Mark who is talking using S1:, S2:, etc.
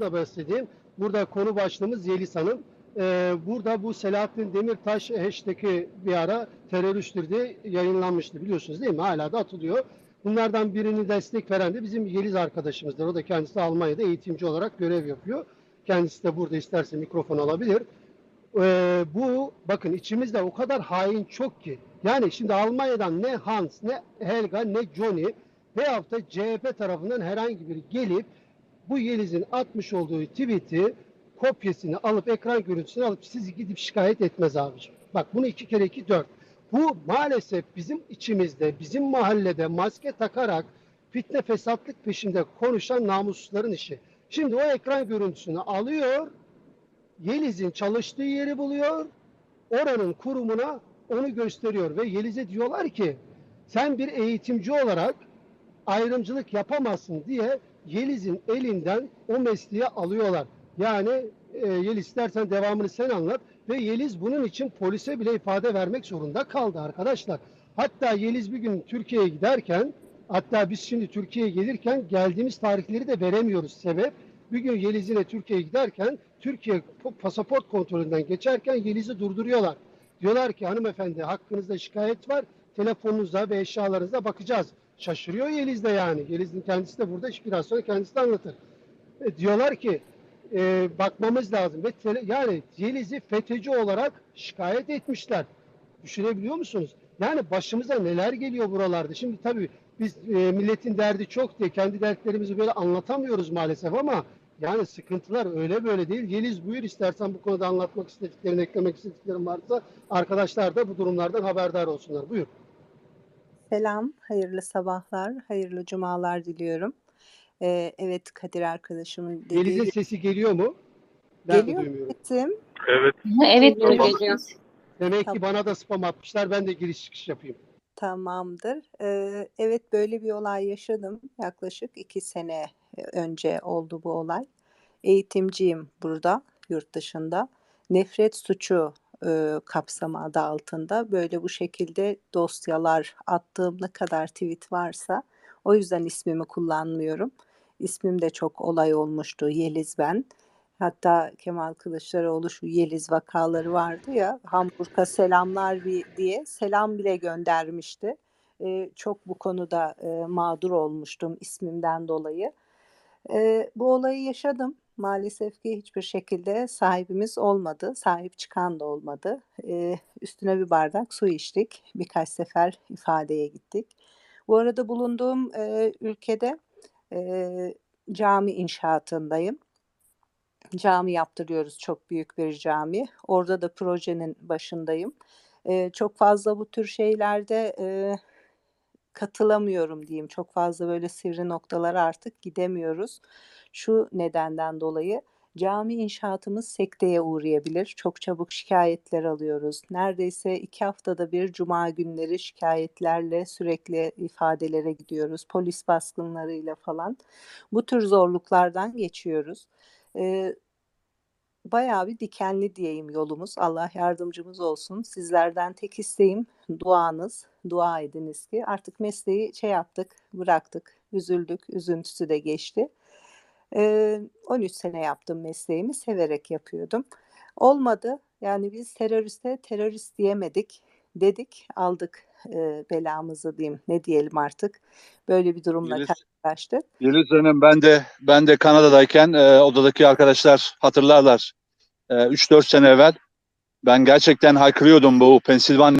S1: da bahsedeyim. Burada konu başlığımız Yeliz Hanım. Ee, burada bu Selahattin Demirtaş hashtag'i bir ara teröristtir diye yayınlanmıştı biliyorsunuz değil mi? Hala da atılıyor. Bunlardan birini destek veren de bizim Yeliz arkadaşımızdır. O da kendisi Almanya'da eğitimci olarak görev yapıyor. Kendisi de burada isterse mikrofon alabilir. Ee, bu bakın içimizde o kadar hain çok ki. Yani şimdi Almanya'dan ne Hans, ne Helga, ne Johnny veyahut da CHP tarafından herhangi biri gelip bu Yeliz'in atmış olduğu tweet'i kopyasını alıp ekran görüntüsünü alıp sizi gidip şikayet etmez abicim. Bak bunu iki kere iki dört. Bu maalesef bizim içimizde, bizim mahallede maske takarak fitne fesatlık peşinde konuşan namussuzların işi. Şimdi o ekran görüntüsünü alıyor, Yeliz'in çalıştığı yeri buluyor, oranın kurumuna onu gösteriyor ve Yeliz'e diyorlar ki sen bir eğitimci olarak ayrımcılık yapamazsın diye Yeliz'in elinden o mesleği alıyorlar. Yani e, Yeliz istersen devamını sen anlat ve Yeliz bunun için polise bile ifade vermek zorunda kaldı arkadaşlar. Hatta Yeliz bir gün Türkiye'ye giderken hatta biz şimdi Türkiye'ye gelirken geldiğimiz tarihleri de veremiyoruz sebep. Bir gün Yeliz yine Türkiye'ye giderken Türkiye pasaport kontrolünden geçerken Yeliz'i durduruyorlar. Diyorlar ki hanımefendi hakkınızda şikayet var. Telefonunuza ve eşyalarınıza bakacağız. Şaşırıyor Yeliz de yani. Yeliz'in kendisi de burada biraz sonra kendisi de anlatır. E, diyorlar ki e, bakmamız lazım. Ve tele, yani Yeliz'i FETÖ'cü olarak şikayet etmişler. Düşünebiliyor musunuz? Yani başımıza neler geliyor buralarda. Şimdi tabii biz e, milletin derdi çok diye kendi dertlerimizi böyle anlatamıyoruz maalesef ama yani sıkıntılar öyle böyle değil. Yeliz buyur istersen bu konuda anlatmak istediklerini, eklemek istediklerin varsa arkadaşlar da bu durumlardan haberdar olsunlar. Buyur.
S2: Selam, hayırlı sabahlar, hayırlı cumalar diliyorum. Ee, evet Kadir arkadaşımın dediği gibi
S1: sesi geliyor mu? Ben de
S2: geliyor
S1: duymuyorum.
S2: sesim.
S3: Evet.
S4: Evet.
S1: Demek ki
S2: Tamam.
S1: bana da spam atmışlar. Ben de giriş çıkış yapayım.
S2: Tamamdır. Ee, evet böyle bir olay yaşadım. Yaklaşık iki sene önce oldu bu olay. Eğitimciyim burada, yurt dışında. Nefret suçu e, kapsamı adı altında böyle bu şekilde dosyalar attığım ne kadar tweet varsa o yüzden ismimi kullanmıyorum. İsmim de çok olay olmuştu. Yeliz ben. Hatta Kemal Kılıçdaroğlu şu Yeliz vakaları vardı ya Hamburg'a selamlar diye selam bile göndermişti. Ee, çok bu konuda e, mağdur olmuştum ismimden dolayı. Ee, bu olayı yaşadım. Maalesef ki hiçbir şekilde sahibimiz olmadı. Sahip çıkan da olmadı. Ee, üstüne bir bardak su içtik. Birkaç sefer ifadeye gittik. Bu arada bulunduğum e, ülkede e, cami inşaatındayım. Cami yaptırıyoruz çok büyük bir cami. Orada da projenin başındayım. Ee, çok fazla bu tür şeylerde e, katılamıyorum diyeyim. Çok fazla böyle sivri noktalara artık gidemiyoruz. Şu nedenden dolayı cami inşaatımız sekteye uğrayabilir. Çok çabuk şikayetler alıyoruz. Neredeyse iki haftada bir cuma günleri şikayetlerle sürekli ifadelere gidiyoruz. Polis baskınlarıyla falan. Bu tür zorluklardan geçiyoruz. Ee, bayağı bir dikenli diyeyim yolumuz. Allah yardımcımız olsun. Sizlerden tek isteğim duanız. Dua ediniz ki artık mesleği şey yaptık, bıraktık. Üzüldük, üzüntüsü de geçti. Ee, 13 sene yaptım mesleğimi, severek yapıyordum. Olmadı. Yani biz teröriste terörist diyemedik. Dedik, aldık e, belamızı diyeyim. Ne diyelim artık. Böyle bir durumla
S3: Yeliz-
S2: karşılaştık.
S3: Yeliz Hanım ben de ben de Kanada'dayken e, odadaki arkadaşlar hatırlarlar. E, 3-4 sene evvel ben gerçekten haykırıyordum bu Pensilvanya